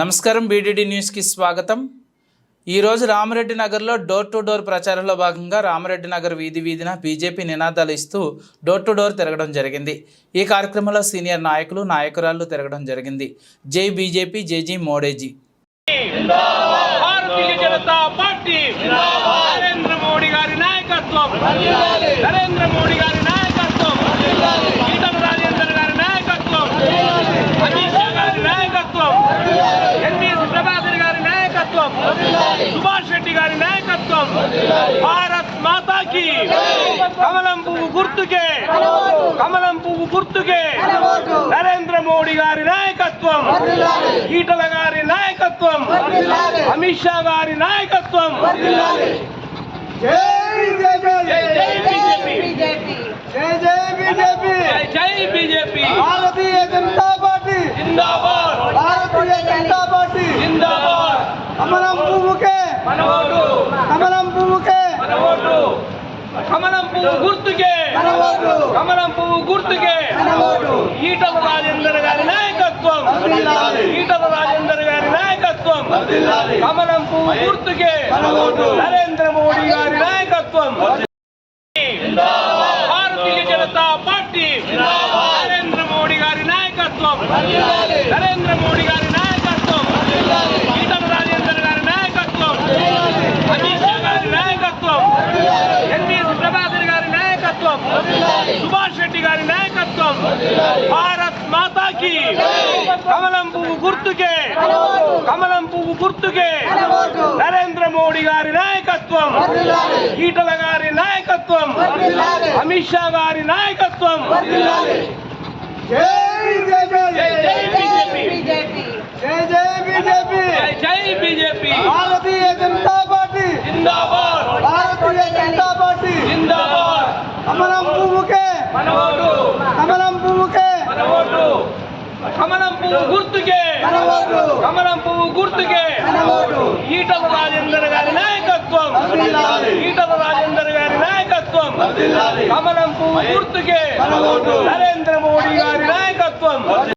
నమస్కారం బీడీడీ న్యూస్కి స్వాగతం. ఈరోజు రామరెడ్డి నగర్లో డోర్ టు డోర్ ప్రచారంలో భాగంగా రామరెడ్డి నగర్ వీధి వీధిన బీజేపీ నినాదాలు ఇస్తూ డోర్ టు డోర్ తిరగడం జరిగింది. ఈ కార్యక్రమంలో సీనియర్ నాయకులు నాయకురాలు తిరగడం జరిగింది. జై బీజేపీ జై మోడేజీ. నరేంద్ర మోడీ గారి నాయకత్వం. నరేంద్ర మోడీ గారి నాయకత్వం ఈటల రాజేందర్ గారి నాయకత్వం అమిత్ షా గారి నాయకత్వం ఎన్డీఎస్ ప్రభాకర్ గారి నాయకత్వం సుభాష్ రెడ్డి గారి నాయకత్వం భారత్ మాతాకి. కమలం పువ్వు గుర్తుకే. కమలం పువ్వు గుర్తుకే. నరేంద్ర మోడీ గారి నాయకత్వం. ఈటల గారి నాయకత్వం. అమిత్ షా గారి నాయకత్వం. జై బీజేపీ. జై జై బీజేపీ. జై బీజేపీ. భారతీయ జనతా పార్టీ. జిందాబాద్. భారతీయ జనతా పార్టీ. జిందాబాద్. కమలం కమలం పువ్వుకే కమలం పువ్వు గుర్తుకే. కమలం పువ్వు గుర్తుకే. ఈటల రాజేందర్ గారి నాయకత్వం. ఈటల రాజేందర్ గారి నాయకత్వం. కమలం పువ్వు గుర్తుకే. నరేంద్ర మోడీ గారి నాయకత్వం. భారతీయ జనతా పార్టీ. నరేంద్ర మోడీ గారి నాయకత్వం. నరేంద్ర మోడీ గారి నాయకత్వం ఈటల రాజేందర్ గారి నాయకత్వం అమిత్ షా గారి నాయకత్వం ఎన్డీఎస్ ప్రభాకర్ గారి నాయకత్వం. సుభాష్ రెడ్డి గారి నాయకత్వం. భారత్ మాతాకి. కమలం పువ్వు గుర్తుకే. కమలం పువ్వు గుర్తుకే. నరేంద్ర మోడీ గారి నాయకత్వం. ఈటల గారి నాయకత్వం. అమిత్ షా గారి నాయకత్వం. జై బీజేపీ జై బీజేపీ. జై బీజేపీ. జై బీజేపీ భారతీయ జనతా పార్టీ జిందాబాద్ భారతీయ జనతా పార్టీ జిందాబాద్ కమలం పువ్వుకే మన ఓటు కమలం పువ్వుకే మన ఓటు కమలం పువ్వు గుర్తుకే. కమలం పువ్వు గుర్తుకే. ఈటల రాజేందర్ గారి నాయకత్వం. ఈటల రాజేందర్ గారి నాయకత్వం. కమలం పువ్వు గుర్తుకే. నరేంద్ర మోడీ గారి నాయకత్వం.